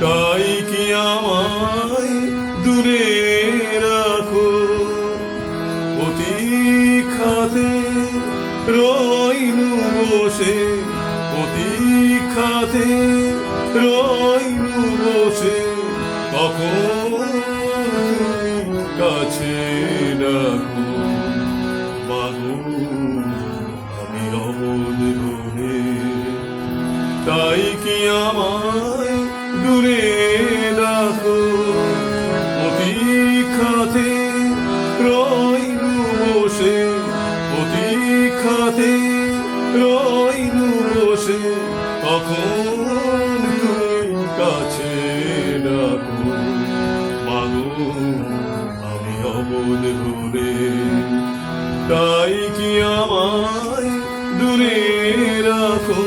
তাই কি আমায় রইনু বসে খাতে রইনু বসে কখন কাছে ডাকো। মাগো আমি অবধ তাই কি আমায় দূরে কখন কাছে ডাকো মাগো আমি অবধ ঘুরে তাই দূরে রাখো?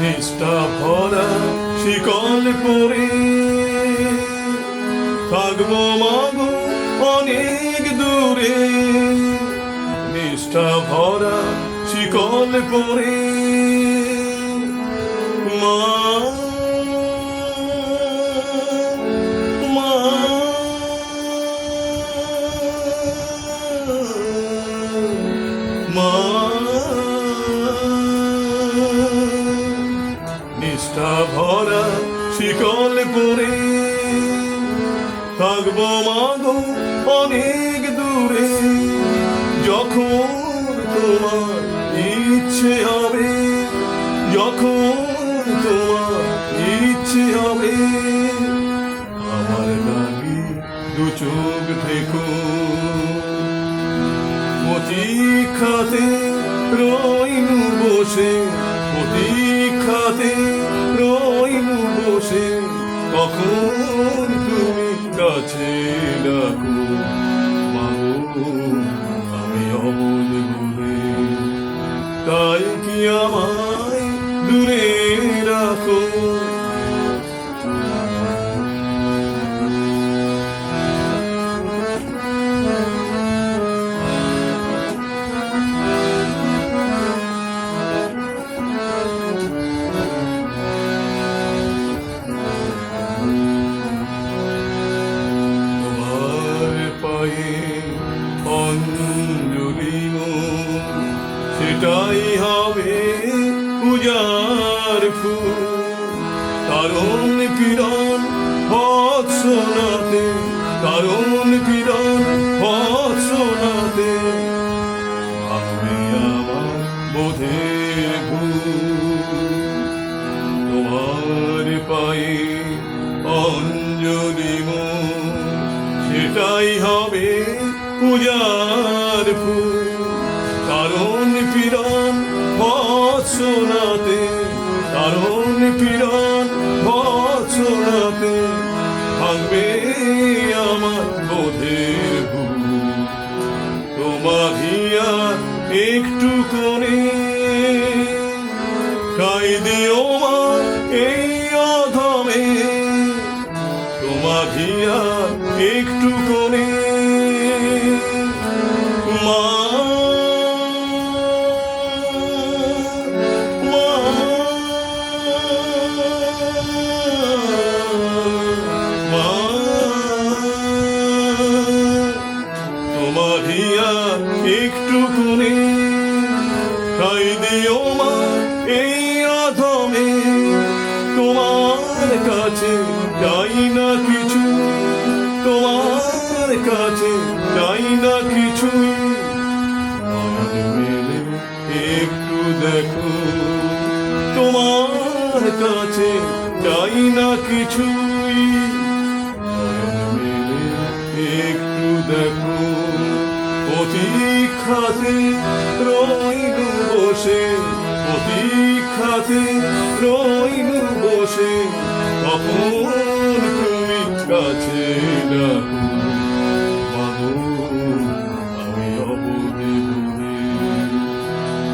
নিষ্ঠা ভরা শিকল পরে থাকব মাগো অনেক দূরে। নিষ্ঠা ভরা শিকল মা নিষ্ঠা ভরা শিকল পরে। থাকব মাগো অনেক দূরে। যখন তোমার ইচ্ছে হবে, যখন তোমার ইচ্ছে হবে, আমার লাগি দু চোখ অতি খাতে রইনু বসে খাতে রইনু বসে, কখন তুমি কাছে ডাকো সেটাই হবে পূজার ফুল। কারণ কিরণ ভৎসনাতে কারণ কিরণ ভৎসনাতে আমি আমার ভুল। তোমার পায়ে অঞ্জলি সেটাই হবে পূজার ফুল। একটু করে খাই দিও মা এই অধমে। তোমা ভিয়া একটু করে খাই দিও মা, এই অধমে তোমার কাছে চাই না কিছু, তোমার কাছে চাই না কিছু। একটু দেখো, তোমার কাছে চাই না কিছুই একটু দেখো খাতে রইল বসে খাতে রইল বসে কখন তুমি কাছে আমি অবধি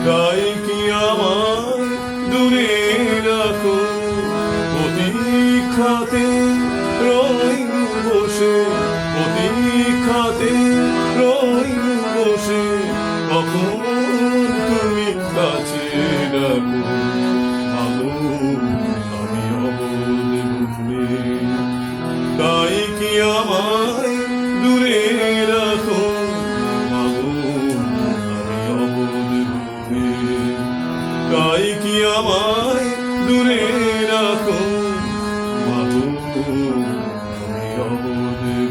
তাই প্রতীক্ষাতে প্রতীক্ষাতে কাছে ডাকো ভালো আমি ঘুরে তাই কি আমায় দূরে রাখো মাগো আমি ঘুরে তাই কি আমায় দূরে রাখো অবধি